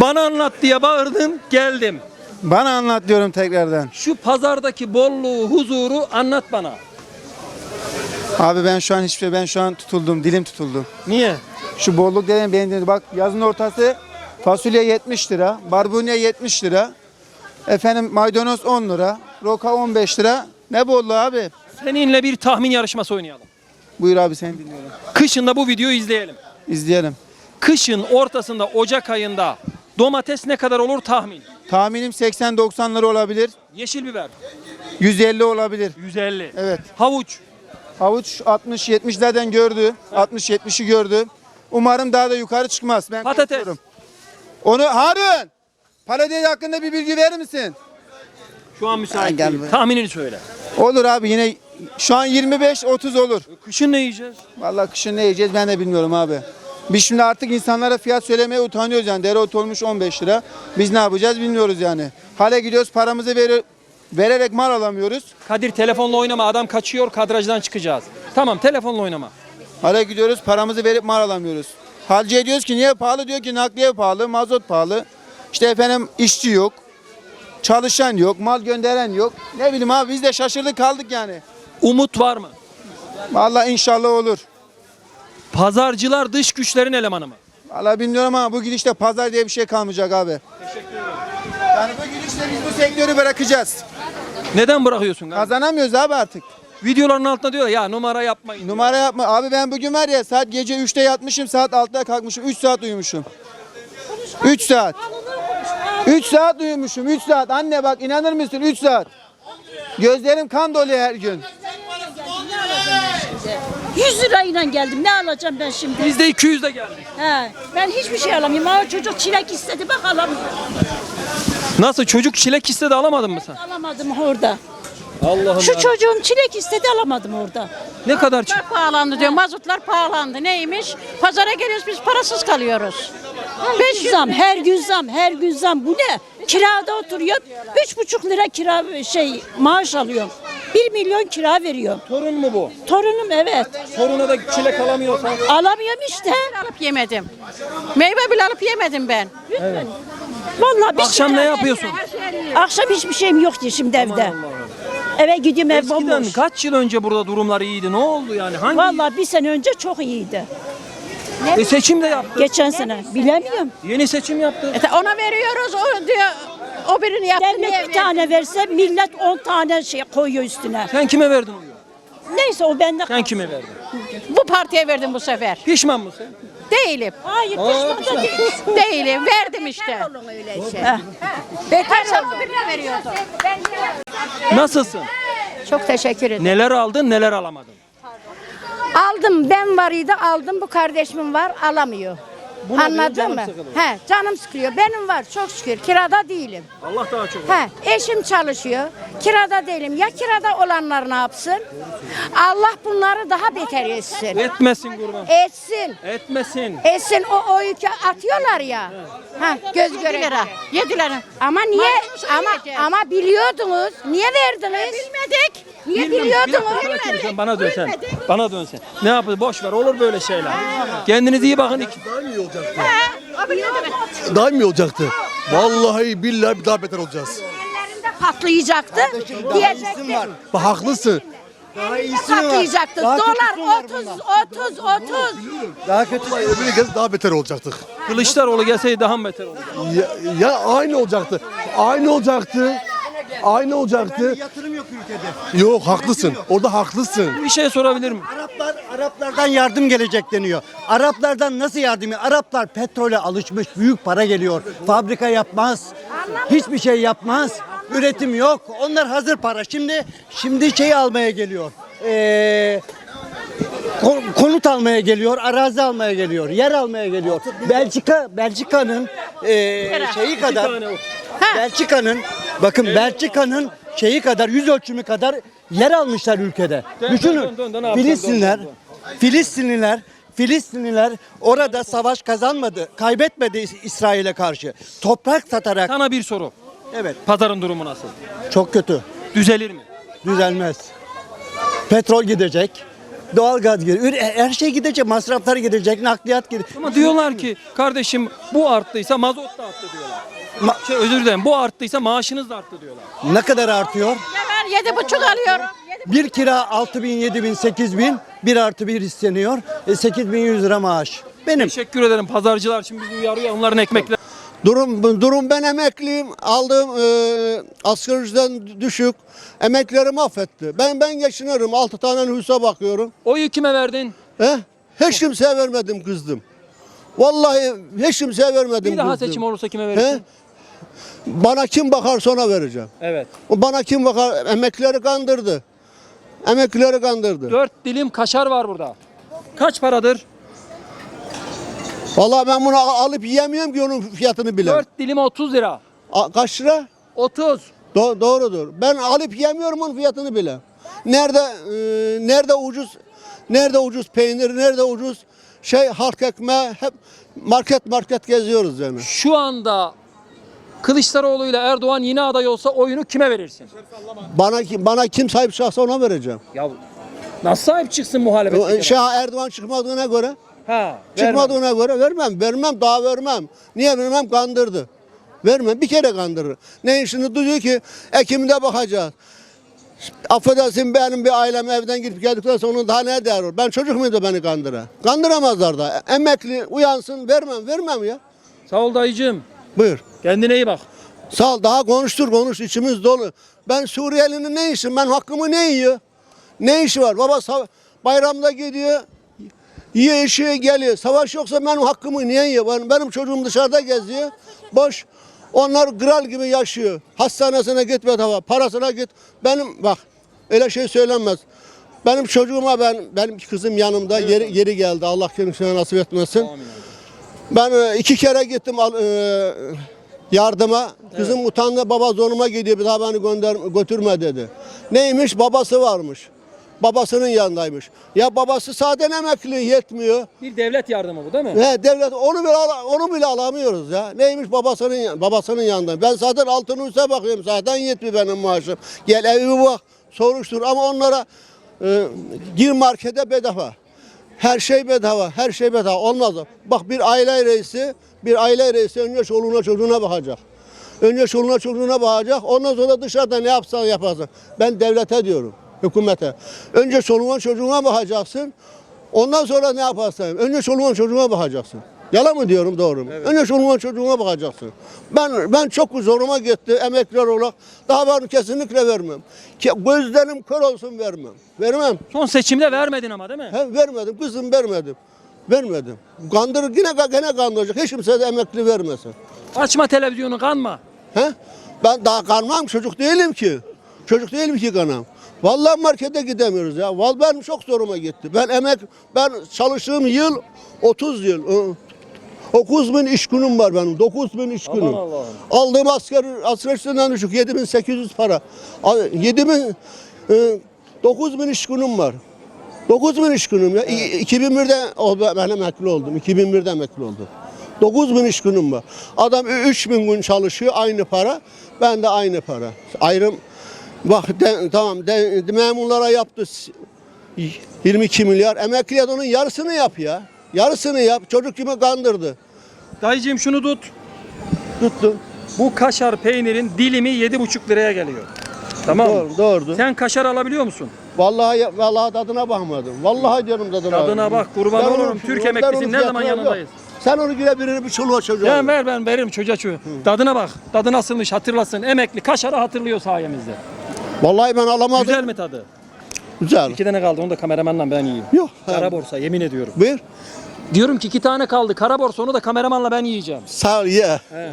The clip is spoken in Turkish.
Bana anlat diye bağırdın, geldim. Bana anlat diyorum tekrardan. Şu pazardaki bolluğu, huzuru anlat bana. Abi ben şu an hiçbir şey, ben şu an tutuldum, dilim tutuldu. Niye? Şu bolluk dedim beğendim. Bak yazın ortası fasulye 70 lira, barbunya 70 lira. Efendim maydanoz 10 lira, roka 15 lira. Ne bolluğu abi? Seninle bir tahmin yarışması oynayalım. Buyur abi seni dinliyorum. Kışında bu videoyu izleyelim. İzleyelim. Kışın ortasında Ocak ayında domates ne kadar olur tahmin. Tahminim 80-90 lira olabilir. Yeşil biber 150 olabilir. 150. Evet. Havuç Havuç 60-70'lerden gördü. 60-70'i gördü. Umarım daha da yukarı çıkmaz. Ben Patates. korkuyorum. Onu Harun! Patates hakkında bir bilgi verir misin? şu an müsait gel değil. Tahminini söyle. Olur abi yine şu an 25-30 olur. Kışın ne yiyeceğiz? Vallahi kışın ne yiyeceğiz ben de bilmiyorum abi. Biz şimdi artık insanlara fiyat söylemeye utanıyoruz yani. Dereotu olmuş 15 lira. Biz ne yapacağız bilmiyoruz yani. Hale gidiyoruz paramızı veri- vererek mal alamıyoruz. Kadir telefonla oynama adam kaçıyor kadrajdan çıkacağız. Tamam telefonla oynama. Hale gidiyoruz paramızı verip mal alamıyoruz. Halciye diyoruz ki niye pahalı diyor ki nakliye pahalı, mazot pahalı. İşte efendim işçi yok. Çalışan yok, mal gönderen yok. Ne bileyim abi biz de şaşırdık kaldık yani. Umut var mı? Vallahi inşallah olur. Pazarcılar dış güçlerin elemanı mı? Vallahi bilmiyorum ama bu gidişte pazar diye bir şey kalmayacak abi. Teşekkür ederim. Yani bu gidişle biz bu sektörü bırakacağız. Neden bırakıyorsun? Kazan. Kazanamıyoruz abi artık. Videoların altında diyor ya numara yapmayın. Numara yapma. Abi ben bugün var ya saat gece 3'te yatmışım, saat 6'da kalkmışım. 3 saat uyumuşum. 3 saat. 3 saat uyumuşum. 3 saat. Anne bak inanır mısın? 3 saat. Gözlerim kan doluyor her gün. 100 lirayla geldim. Ne alacağım ben şimdi? Biz de 200 de geldik. He, ben hiçbir şey alamıyorum. Ama çocuk çilek istedi bak alamıyorum. Nasıl çocuk çilek istedi alamadın mı sen? Alamadım orada. Allah'ım Şu çocuğum çilek istedi alamadım orada. Ne kadar çi- Mazotlar pahalandı diyor. Mazotlar pahalandı. Neymiş? Pazara geliyoruz biz parasız kalıyoruz. Her gün zam, her gün zam, her gün zam. Bu ne? Kirada oturuyorum. Üç buçuk lira kira şey maaş alıyorum. Bir milyon kira veriyorum. Torun mu bu? Torunum evet. Toruna da çilek alamıyorsan. Alamıyorum işte. Alıp yemedim. Meyve bile alıp yemedim ben. Vallahi bir Akşam şey- ne yapıyorsun? Akşam hiçbir şeyim yok ki şimdi evde. Eve gidiyorum ev Eskiden bomboş. kaç yıl önce burada durumlar iyiydi? Ne oldu yani? Hangi? Vallahi bir sene önce çok iyiydi. E, seçim de yaptı. Geçen sene. Bilemiyorum. Yeni seçim yaptı. E, ona veriyoruz. O diyor o birini yaptı. niye Devlet bir verdi? tane verse millet 10 tane şey koyuyor üstüne. Sen kime verdin oyu? Neyse o bende Sen kime verdin? Bu partiye verdim bu sefer. Pişman mısın? Değilim. Hayır pişman da değil. Değilim. Verdim işte. Heh. Her sene o birine veriyordu. Nasılsın? Çok teşekkür ederim. Neler aldın neler alamadın? Aldım ben varıydı aldım bu kardeşimin var alamıyor. Buna Anladın mı? He, canım sıkılıyor. Benim var çok şükür. Kirada değilim. Allah daha çok. He, eşim çalışıyor. Kirada değilim. Ya kirada olanlar ne yapsın? Allah bunları daha beter etsin. Etmesin kurban. Etsin. Etmesin. Etsin o oyu ki atıyorlar ya. Ha, göz 7 göre. lira. 7 lira. Ama niye Maaşımızı ama ama biliyordunuz. Niye verdiniz? Bilmedik. Niye bir dakika, bırakayım sen bana dön sen. Bana dön sen. Ne yapıyorsun? Boş ver olur böyle şeyler. Kendinize iyi bakın. Daha mı iyi olacaktı? Abi ne demek? Daha mı iyi olacaktı? Vallahi billahi daha beter olacağız. Ellerinde patlayacaktı. Diyecekti. Bak haklısın. patlayacaktı. Dolar 30 30 30. Daha kötü. Vallahi öbürü gelse daha beter olacaktık. Kılıçdaroğlu gelseydi daha mı beter olurdu? Ya, ya aynı olacaktı. Aynı olacaktı. Aynı olacaktı. Yatırım yok ülkede. Yok haklısın. Orada haklısın. Bir şey sorabilir miyim? Araplar Araplardan yardım gelecek deniyor. Araplardan nasıl yardım? Araplar petrole alışmış. Büyük para geliyor. Fabrika yapmaz. Hiçbir şey yapmaz. Üretim yok. Onlar hazır para. Şimdi şimdi şey almaya geliyor. Ee, kon- konut almaya geliyor, arazi almaya geliyor, yer almaya geliyor. Belçika Belçika'nın ee, şeyi kadar Belçika'nın bakın Belçika'nın şeyi kadar yüz ölçümü kadar yer almışlar ülkede. Düşünün. Filistinler Filistinliler Filistinliler orada savaş kazanmadı, kaybetmedi İs- İsrail'e karşı. Toprak satarak Sana bir soru. evet Pazarın durumu nasıl? çok kötü. Düzelir mi? Düzelmez. Petrol gidecek. Doğalgaz geliyor. Üre- Her şey gidecek. Masraflar gidecek. Nakliyat gidecek. Ama diyorlar ki kardeşim bu arttıysa mazot da arttı diyorlar. Ma- şey, özür dilerim bu arttıysa maaşınız da arttı diyorlar. Ne kadar artıyor? Ya ben yedi buçuk alıyorum. Bir kira 6 bin, 7 bin, 8 bin. Bir artı bir isteniyor. E, 8100 lira maaş. Benim. Teşekkür ederim. Pazarcılar şimdi bizi uyarıyor. Onların ekmekleri Durum durum ben emekliyim. Aldığım e, asgari ücretten düşük. Emekleri mahvetti. Ben ben geçinirim. 6 tane nüfusa bakıyorum. Oyu kime verdin? He? Hiç kimseye vermedim kızdım. Vallahi hiç kimseye vermedim Bir daha kızdım. seçim olursa kime He? verirsin? Bana kim bakarsa ona vereceğim. Evet. Bana kim bakar? Emeklileri kandırdı. Emeklileri kandırdı. Dört dilim kaşar var burada. Kaç paradır? Vallahi ben bunu al- alıp yiyemiyorum ki onun fiyatını bile. Dört dilim 30 lira. A- Kaç lira? 30. Do- doğrudur. Ben alıp yemiyorum onun fiyatını bile. Nerede e, nerede ucuz nerede ucuz peynir, nerede ucuz şey halk ekmeği hep market market geziyoruz yani. Şu anda Kılıçdaroğlu ile Erdoğan yine aday olsa oyunu kime verirsin? Bana kim bana kim sahip çıkarsa ona vereceğim. Ya nasıl sahip çıksın muhalefet? Şey Erdoğan çıkmadığına göre Ha, çıkmadığına göre vermem. Vermem daha vermem. Niye vermem? Kandırdı. Vermem. Bir kere kandırır. Ne işini duyuyor ki Ekim'de bakacağız. Affedersin benim bir ailem evden gidip geldikten sonra onun daha ne değer olur? Ben çocuk muydu beni kandıra? Kandıramazlar da. Emekli uyansın vermem vermem ya. Sağ ol dayıcığım. Buyur. Kendine iyi bak. Sağ ol daha konuştur konuş içimiz dolu. Ben Suriyelinin ne işim? Ben hakkımı ne yiyor? Ne işi var? Baba bayramda gidiyor. Yiyor işi geliyor. Savaş yoksa benim hakkımı niye yiyor? Benim, benim çocuğum dışarıda geziyor. Boş. Onlar kral gibi yaşıyor. Hastanesine git bedava. Parasına git. Benim bak öyle şey söylenmez. Benim çocuğuma ben benim kızım yanımda yeri, yeri geldi. Allah kendisine nasip etmesin. Ben e, iki kere gittim al- e, yardıma. Kızım utandı baba zoruma gidiyor bir daha beni gönder götürme dedi. Neymiş babası varmış. Babasının yanındaymış. Ya babası zaten emekli yetmiyor. Bir devlet yardımı bu değil mi? He, devlet onu bile onu bile alamıyoruz ya. Neymiş babasının babasının yanında. Ben zaten altın üste bakıyorum zaten yetmiyor benim maaşım. Gel evime bak soruştur ama onlara e, gir markete bedava. Her şey bedava, her şey bedava. Olmaz. Bak bir aile reisi, bir aile reisi önce çoluğuna çocuğuna bakacak. Önce çoluğuna çocuğuna bakacak. Ondan sonra dışarıda ne yapsan yaparsın. Ben devlete diyorum, hükümete. Önce çoluğuna çocuğuna bakacaksın. Ondan sonra ne yaparsan. Önce çoluğuna çocuğuna bakacaksın. Yalan mı diyorum doğru mu? Önce çoluğuna çocuğuna bakacaksın. Ben ben çok zoruma gitti emekliler olarak. Daha ben kesinlikle vermem. Ke- Gözlerim kör olsun vermem. Vermem. Son seçimde vermedin ama değil mi? He, vermedim kızım vermedim. Vermedim. Kandırır yine gene kandıracak. Hiç kimse de emekli vermesin. Açma televizyonu kanma. He? Ben daha kanmam çocuk değilim ki. Çocuk değilim ki kanam. Vallahi markete gidemiyoruz ya. Vallahi benim çok zoruma gitti. Ben emek ben çalıştığım yıl 30 yıl. Ö, 9 bin iş günüm var benim. 9 bin iş günüm. Aldığım asker asgari ücretten düşük 7800 para. 7000 e, 9 bin iş günüm var. 9 bin iş günüm ya. İ- 2001'de o, ben emekli oldum. 2001'de emekli oldum. 9 bin iş günüm var. Adam 3 bin gün çalışıyor aynı para. Ben de aynı para. Ayrım bak de- tamam de, memurlara yaptı s- 22 milyar. Emekliye onun yarısını yap ya. Yarısını yap. Çocuk kimi kandırdı. Dayıcığım şunu tut. Tuttu. Bu kaşar peynirin dilimi 7,5 liraya geliyor. Tamam mı? Doğru, doğrudu. Sen kaşar alabiliyor musun? Vallahi vallahi tadına bakmadım. Vallahi diyorum tadına. Tadına bak, kurban Ben olurum. onun- Türk ben emeklisin, onun ne zaman fiyatına- yanındayız? Yok. Sen onu güle birini bir çoluğa çocuğa. Ya ver. ver ben veririm çocuğa çocuğa. Tadına bak. Tadı nasılmış hatırlasın. Emekli kaşarı hatırlıyor sayemizde. Vallahi ben alamadım. Güzel mi tadı? Güzel. İki tane kaldı onu da kameramanla ben yiyeyim. Yok. Kara borsa yemin ediyorum. Buyur. Diyorum ki iki tane kaldı. Kara borsa onu da kameramanla ben yiyeceğim. Sağ ol ye. He.